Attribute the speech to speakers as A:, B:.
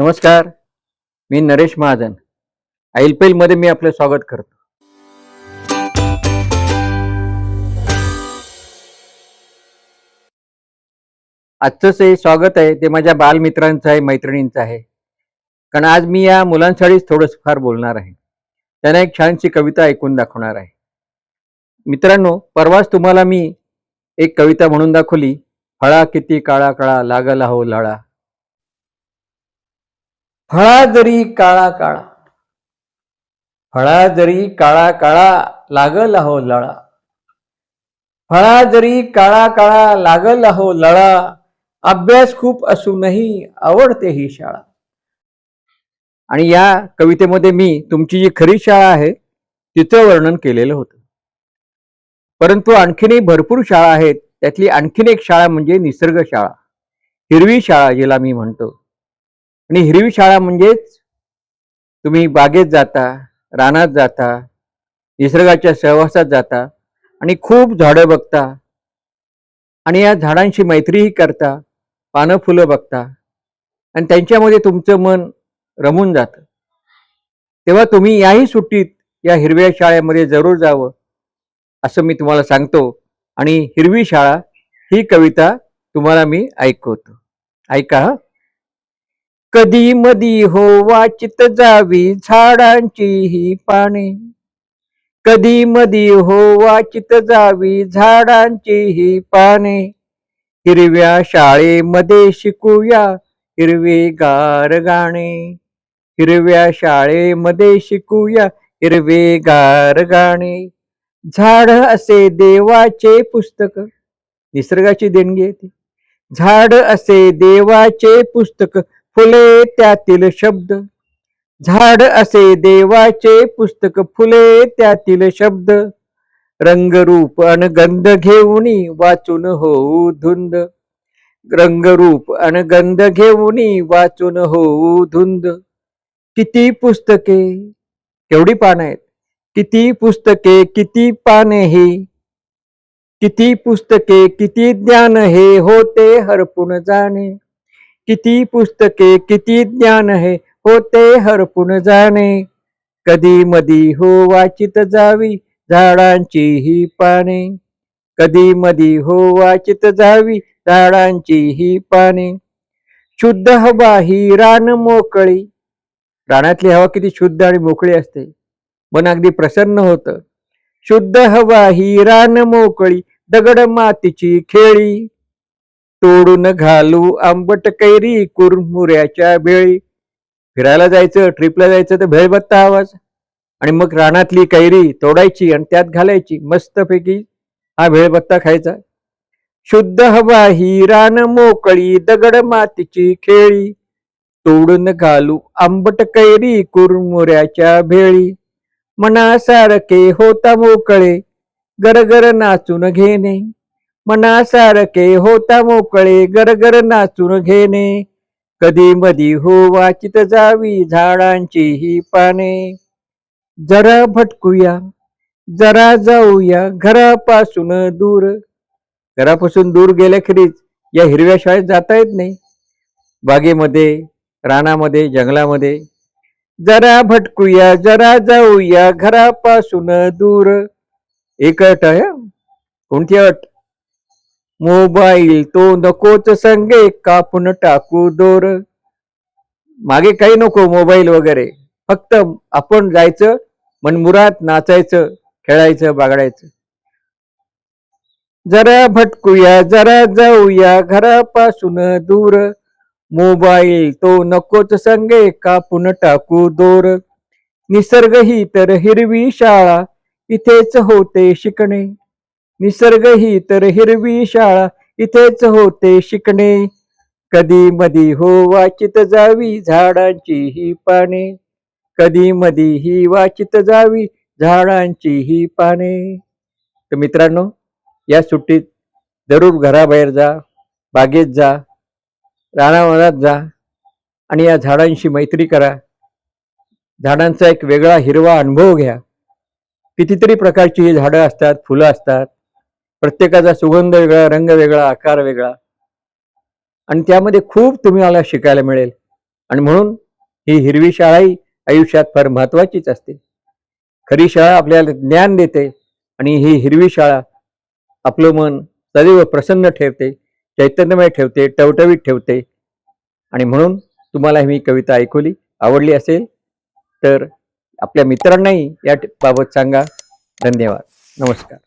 A: नमस्कार मी नरेश महाजन. आईलपेलमध्ये मी आपलं स्वागत करतो. आजचं जे स्वागत आहे ते माझ्या बालमित्रांचं आहे मैत्रिणींचं आहे. कारण आज मी या मुलांसाठीच थोडंसं फार बोलणार आहे. त्यांना एक छानशी कविता ऐकून दाखवणार आहे. मित्रांनो परवाच तुम्हाला मी एक कविता म्हणून दाखवली. फळा किती काळा काळा लागला हो लळा. फळा जरी काळा काळा फळा जरी काळा काळा लागल हो लळा फळा जरी काळा काळा लागल हो लळा अभ्यास खूप असूनही आवडते ही शाळा. आणि या कवितेमध्ये मी तुमची जी खरी शाळा आहे तिचं वर्णन केलेलं होतं. परंतु आणखीनही भरपूर शाळा आहेत त्यातली आणखीन एक शाळा म्हणजे निसर्ग शाळा हिरवी शाळा जिला मी म्हणतो. आणि हिरवी शाळा म्हणजेच तुम्ही बागेत जाता रानात जाता निसर्गाच्या सहवासात जाता आणि खूप झाडं बघता. आणि या झाडांशी मैत्रीही करता पानं फुलं बघता. आणि त्यांच्यामध्ये तुमचं मन रमून जातं. तेव्हा तुम्ही याही सुट्टीत या हिरव्या शाळेमध्ये जरूर जावं असं मी तुम्हाला सांगतो. आणि हिरवी शाळा ही कविता तुम्हाला मी ऐकवतो. ऐका हं. कधी मधी हो वाचित जावी झाडांची ही पाने कधी मधी हो वाचित जावी झाडांची ही पाने हिरव्या शाळेमध्ये शिकूया हिरवे गार गाणे. हिरव्या शाळेमध्ये शिकूया हिरवे गार गाणे. झाड असे देवाचे पुस्तक. निसर्गाची देणगी आहे ती. झाड असे देवाचे पुस्तक. फुले त्यातील शब्द. झाड असे देवाचे पुस्तक फुले त्यातील शब्द. रंगरूप अन गंध घेऊनी वाचून होऊ धुंद. रंगरूप अन गंध घेऊनी वाचून होऊ धुंद. किती पुस्तके केवढी पानं आहेत? किती पुस्तके किती पाने हे? किती पुस्तके किती ज्ञान हे होते हरपून जाणे? किती पुस्तके किती ज्ञान हे होते हरपून जाणे. कधी मधी हो वाचित जावी झाडांची ही पाने. कधी मधी हो वाचित जावी झाडांची ही पाने. शुद्ध हवा ही रान मोकळी. रानातली हवा किती शुद्ध आणि मोकळी असते. मन अगदी प्रसन्न होतं. शुद्ध हवा ही रान मोकळी दगड मातीची खेळी. तोडून घालू आंबट कैरी कुरमुऱ्याच्या बेळी फिरायला जायचं ट्रिपला जायचं तर भेळबत्ता आवाज. आणि मग रानातली कैरी तोडायची आणि त्यात घालायची मस्तपैकी हा भेळबत्ता खायचा. शुद्ध हवा ही रान मोकळी दगड मातीची खेळी. तोडून घालू आंबट कैरी कुरमुऱ्याच्या भेळी. मनासारखे होता मोकळे गरगर नाचून घेणे. मनासारखे होता मोकळे गरगर नाचून घेणे. कधी मधी हो वाचित जावी झाडांची ही पाने. जरा भटकूया जरा जाऊया घरापासून दूर. घरापासून दूर गेल्याखेरीज या हिरव्या शाळेत जाता येत नाही. बागेमध्ये रानामध्ये जंगलामध्ये. जरा भटकूया जरा जाऊया घरापासून दूर. एक अट आहे कोणती अट? मोबाईल तो नकोच संगे कापून टाकू दोर. मागे काही नको मोबाईल वगैरे. फक्त आपण जायचं मनमुरात नाचायचं खेळायचं बागडायचं. जरा भटकूया जरा जाऊया घरापासून दूर. मोबाईल तो नकोच संगे कापून टाकू दोर. निसर्ग ही तर हिरवी शाळा इथेच होते शिकणे. निसर्ग ही तर हिरवी शाळा इथेच होते शिकणे. कधी मधी हो वाचित जावी झाडांची ही पाने. कधी मधी ही वाचित जावी झाडांची ही पाने. तर मित्रांनो या सुट्टीत जरूर घराबाहेर जा बागेत जा रानावनात जा आणि या झाडांशी मैत्री करा. झाडांचा एक वेगळा हिरवा अनुभव घ्या. कितीतरी प्रकारची ही झाडं असतात फुलं असतात. प्रत्येकाचा सुगंध वेगळा रंग वेगळा आकार वेगळा. आणि त्यामध्ये खूप तुम्हाला शिकायला मिळेल. आणि म्हणून ही हिरवी शाळाही आयुष्यात फार महत्वाचीच असते. खरी शाळा आपल्याला ज्ञान देते आणि ही हिरवी शाळा आपलं मन सदैव प्रसन्न ठेवते चैतन्यमय ठेवते टवटवीत ठेवते. आणि म्हणून तुम्हाला ही मी कविता ऐकवली आवडली असेल तर आपल्या मित्रांनाही या बाबत सांगा. धन्यवाद. नमस्कार.